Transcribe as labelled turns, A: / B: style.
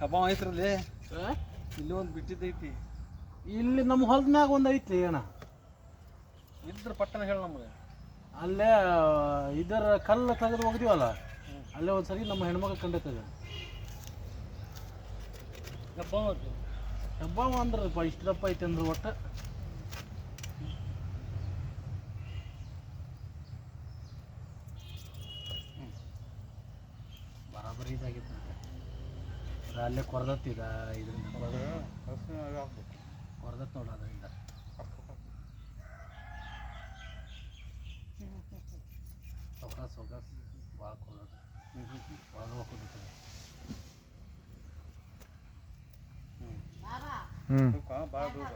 A: ಹಬ್ಬ ಐತ್ರಲ್ಲಿ ಇಲ್ಲಿ ಒಂದು ಬಿಟ್ಟಿದ್ದೈತಿ.
B: ಇಲ್ಲಿ ನಮ್ಮ ಹೊಲದ ಮ್ಯಾಗ ಒಂದು ಐತಿ ಅಣ್ಣ.
A: ಇದ್ರ ಪಟ್ಟಣ ಹೇಳ ನಮಗೆ.
B: ಅಲ್ಲೇ ಇದರ ಕಲ್ಲು ತೆಗೆದು ಹೋಗಿದೀವಲ್ಲ ಅಲ್ಲೇ ಒಂದ್ಸರಿ ನಮ್ಮ ಹೆಣ್ಮಗ ಕಂಡೈತದ
A: ಹಬ್ಬ ಅದು
B: ಹಬ್ಬ ಅಂದ್ರಪ್ಪ ಇಷ್ಟು ದಪ್ಪ ಐತೆ ಅಂದ್ರೆ ಒಟ್ಟು. ಬರಾಬರಿ ಇದಾಗಿತ್ತು. ಅದು ಅಲ್ಲೇ ಕೊರ್ದತ್ತಿದ ಇದರಿಂದ. ಕೊರ್ದತ್ ನೋಡ ಅದರಿಂದ. ಸೊಗಸ್ ಸೊಗಸ್ ಭಾಳ ಕೊರ್ದತ್. ಒಳಗೆ ಹ್ಞೂ
A: ಭಾಳ ದೂರ.